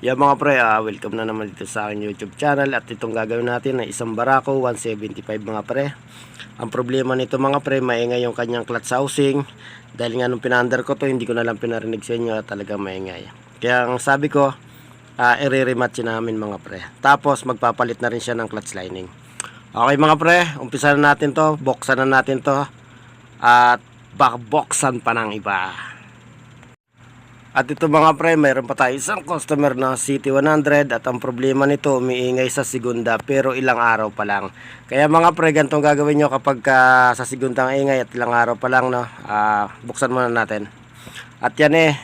Yeah mga pre, ah, welcome na naman dito sa aking YouTube channel at itong gagawin natin ay isang Barako 175 mga pre. Ang problema nito mga pre, maingay yung kanyang clutch housing. Dahil nga nung pinander ko to, hindi ko na lang pinarinig sa inyo at talagang maingay. Kaya ang sabi ko, uh, i-rematch namin mga pre. Tapos magpapalit na rin siya ng clutch lining. Okay mga pre, umpisa na natin to, boksan na natin to. At bakboksan pa ng iba. At ito mga pre, mayroon pa tayo isang customer na City 100 at ang problema nito umiingay sa segunda pero ilang araw pa lang. Kaya mga pre, ganitong gagawin nyo kapag ka sa segunda ang ingay at ilang araw pa lang, no? Ah, buksan muna natin. At yan eh,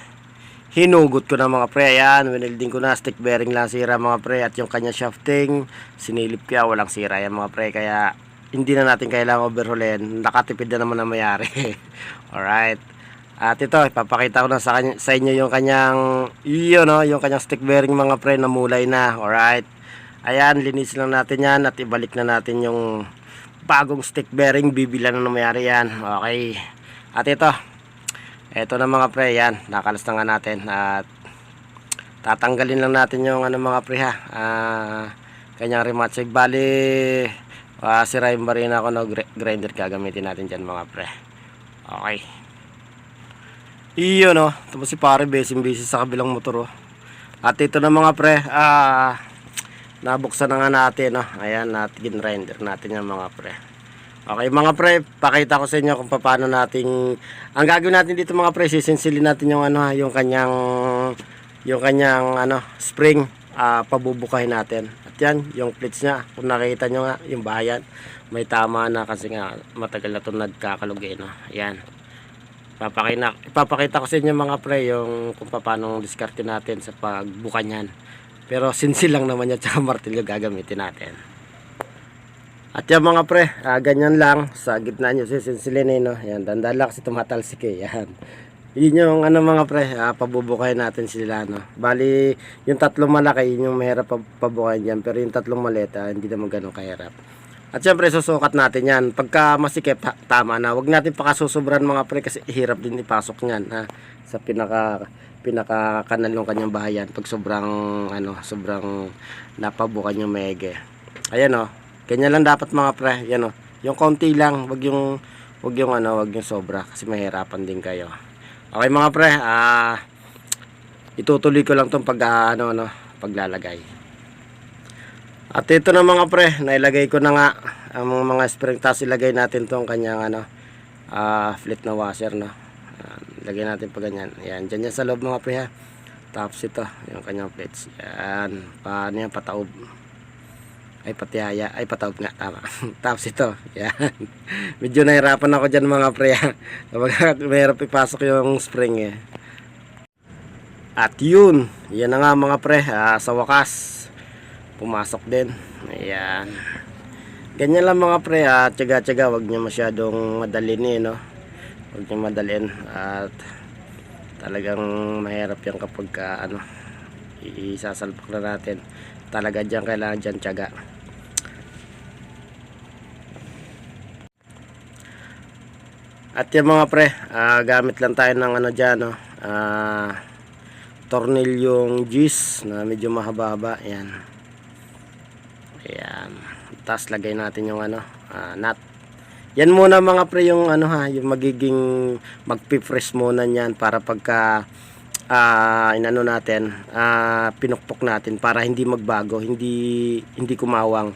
hinugot ko na mga pre. Ayan, winilding ko na, stick bearing lang sira mga pre. At yung kanya shafting, sinilip kaya walang sira yan mga pre. Kaya hindi na natin kailangan overhaulin. Nakatipid na naman na mayari. Alright. At ito, ipapakita ko na sa, kanya, sa inyo yung kanyang, yun no, yung kanyang stick bearing mga pre na mulay na. Alright. Ayan, linis lang natin yan at ibalik na natin yung bagong stick bearing. Bibila na namayari yan. Okay. At ito, ito na mga pre, yan. Nakalas na nga natin. At tatanggalin lang natin yung ano mga pre ha. Ah, kanyang rematch. Bali, uh, sira yung barina ko na grinder gagamitin natin dyan mga pre. Okay. Iyo no, tapos si pare besin busy sa kabilang motor oh. At ito na mga pre, ah nabuksan na nga natin no. Ayan, natin render natin yung mga pre. Okay mga pre, pakita ko sa inyo kung paano nating ang gagawin natin dito mga pre, sisinsilin natin yung ano, yung kanyang yung kanyang ano, spring ah pabubukahin natin. At yan, yung plates niya, kung nakita nyo nga, yung bayan, may tama na kasi nga matagal na ito nagkakalugay no. Ayan papakita, ipapakita ko sa inyo mga pre yung kung paano diskarte natin sa pagbuka niyan. Pero sinsil lang naman yan tsaka martilyo gagamitin natin. At yan mga pre ah, ganyan lang. Sa gitna nyo sisinsilin eh no? Yan dandala kasi tumatalsik eh. Yan. Yun yung ano mga pre ah, pabubukayin natin sila no? Bali yung tatlong malaki yun yung mahirap pabukayin dyan pero yung tatlong maleta hindi naman ganun kahirap at syempre susukat natin yan. Pagka masikip, tama na. Huwag natin pakasusobran mga pre kasi hirap din ipasok niyan ha, sa pinaka pinaka kanal ng kanyang bahayan pag sobrang ano, sobrang napabukan yung mege. Ayan oh. Ganyan lang dapat mga pre. Yan oh. Yung konti lang, wag yung wag yung ano, wag yung sobra kasi mahirapan din kayo. Okay mga pre, ah itutuloy ko lang tong pag ah, ano ano, paglalagay. At ito na mga pre, nailagay ko na nga ang mga spring tapos ilagay natin tong kanyang ano, ah flat na washer no. Uh, lagay natin pa ganyan. Yan, diyan yan sa loob mga pre ha. Tapos ito, yung kanyang plates. Yan, paano yan pataob. Ay patihaya, ay pataob nga tama. Tapos ito, yan. Medyo nahirapan ako diyan mga pre ha. Kapag mahirap ipasok yung spring eh. At yun, yan na nga mga pre, ah, sa wakas pumasok din. Ayan. Ganyan lang mga pre at tsaga tsaga wag nyo masyadong madalin eh no? Wag nyo madalin. At talagang mahirap yan kapag ka, ano isasalpak na natin. Talaga dyan kailangan dyan tsaga. At yan mga pre ah, gamit lang tayo ng ano dyan no? Ah tornilyong G's na medyo mahaba-haba. Yan Ayan. Tapos lagay natin yung ano, uh, nut. Yan muna mga pre yung ano ha, yung magiging magpi-fresh muna niyan para pagka uh, inano natin, uh, pinukpok natin para hindi magbago, hindi hindi kumawang.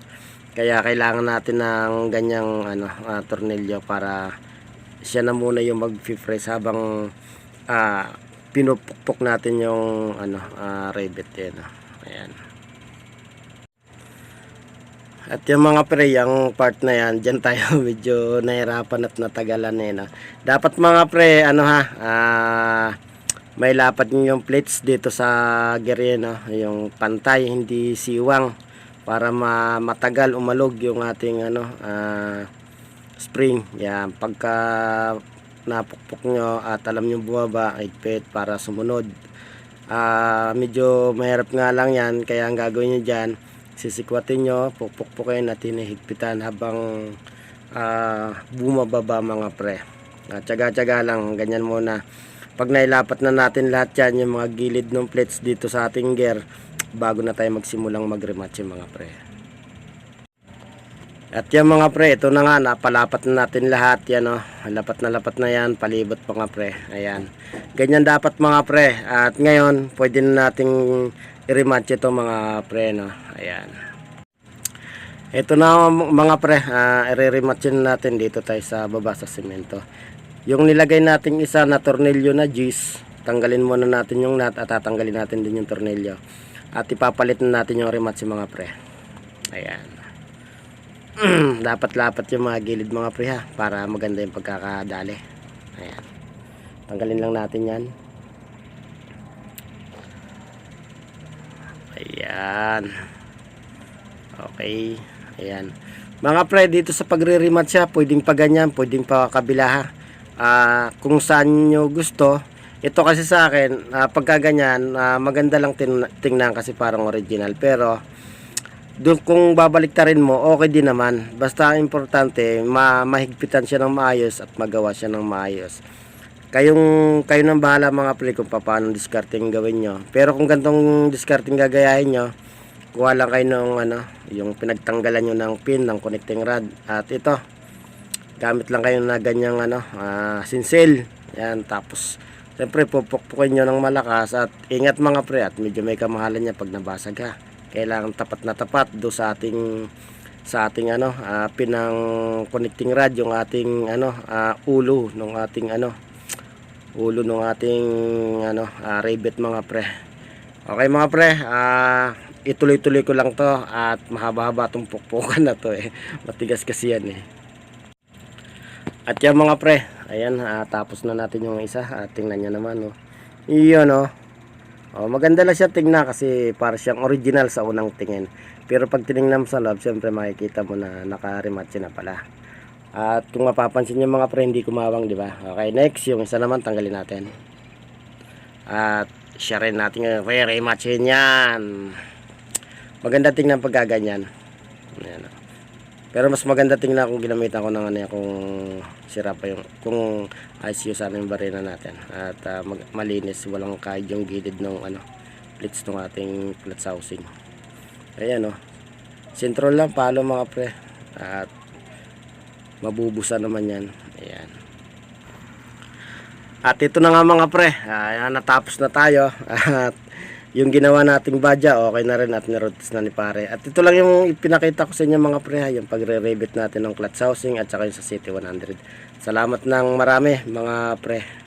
Kaya kailangan natin ng ganyang ano, uh, tornilyo para siya na muna yung mag-fresh habang uh, pinupukpok natin yung ano, uh, rivet yan. Ayan. At yung mga pre, yung part na yan, dyan tayo medyo nahirapan at natagalan eh. No? Dapat mga pre, ano ha, ah, may lapat nyo yung plates dito sa gear no? yung pantay, hindi siwang para ma matagal umalog yung ating ano, ah, spring. Yan, pagka napukpok nyo at alam nyo bumaba, higpit para sumunod. Ah, medyo mahirap nga lang yan, kaya ang gagawin nyo dyan, sisikwatin nyo, pupukpukin at hinihigpitan habang uh, bumababa mga pre. At tsaga-tsaga lang, ganyan muna. Pag nailapat na natin lahat yan, yung mga gilid ng plates dito sa ating gear, bago na tayo magsimulang mag-rematch mga pre. At yan mga pre, ito na nga, napalapat na natin lahat yan o. Lapat na lapat na yan, palibot mga pre. Ayan. Ganyan dapat mga pre. At ngayon, pwede na nating i-rematch ito mga pre no. Ayan. Ito na mga pre, uh, i-rematch natin dito tayo sa baba sa semento. Yung nilagay nating isa na tornilyo na juice, tanggalin muna natin yung nut at tatanggalin natin din yung tornilyo. At ipapalit na natin yung rematch mga pre. Ayan. Dapat lapat yung mga gilid mga pre ha, para maganda yung pagkakadali. Ayan. Tanggalin lang natin yan. Ayan. Okay. Ayan. Mga pre, dito sa pagre-rematch siya, pwedeng pa ganyan, pwedeng pa kabila ha. Ah, kung saan nyo gusto. Ito kasi sa akin, ah, pagka ganyan, ah, maganda lang tin- tingnan kasi parang original. Pero, doon kung babaliktarin mo, okay din naman. Basta importante, ma mahigpitan siya ng maayos at magawa siya ng maayos. Kayong, kayo nang bahala mga pre kung paano discarding gawin nyo. Pero kung gantong discarding gagayahin nyo, kuha lang kayo ng ano, yung pinagtanggalan nyo ng pin ng connecting rod. At ito, gamit lang kayo na ganyang ano, ah, sinsel. Yan, tapos, siyempre pupukpukin nyo ng malakas at ingat mga pre at medyo may kamahalan niya pag nabasag ha. Kailangan tapat na tapat do sa ating sa ating ano, ah, pin ng connecting rod, yung ating ano, ah, ulo ng ating ano, ulo ng ating ano, ah, rivet mga pre. Okay mga pre, ah, ituloy-tuloy ko lang to at mahaba-haba tong pukpukan na to eh. Matigas kasi yan eh. At yan mga pre, ayan, ah, tapos na natin yung isa. Ah, tingnan nyo naman oh. Iyon oh. Oh, maganda lang siya tingnan kasi para siyang original sa unang tingin. Pero pag tinignan mo sa loob, syempre makikita mo na naka-rematch na pala. At kung mapapansin niyo mga pre, hindi kumawang, di ba? Okay, next, yung isa naman tanggalin natin. At siya rin natin yung re-rematch yan. Maganda tingnan pag gaganyan. Ayan. Pero mas maganda tingnan kung ginamitan ko ng ano kung sira pa yung, kung yung sana yung barena natin. At ah, mag, malinis, walang kahit yung gilid ng ano, plates ng ating plates housing. Ayan. Oh. Sentral lang, palo mga pre. At mabubusa naman yan. Ayan. At ito na nga mga pre, ayan, natapos na tayo. At yung ginawa nating badya, okay na rin at nirotis na ni pare. At ito lang yung pinakita ko sa inyo mga pre, yung pagre-rebit natin ng clutch housing at saka yung sa City 100. Salamat ng marami mga pre.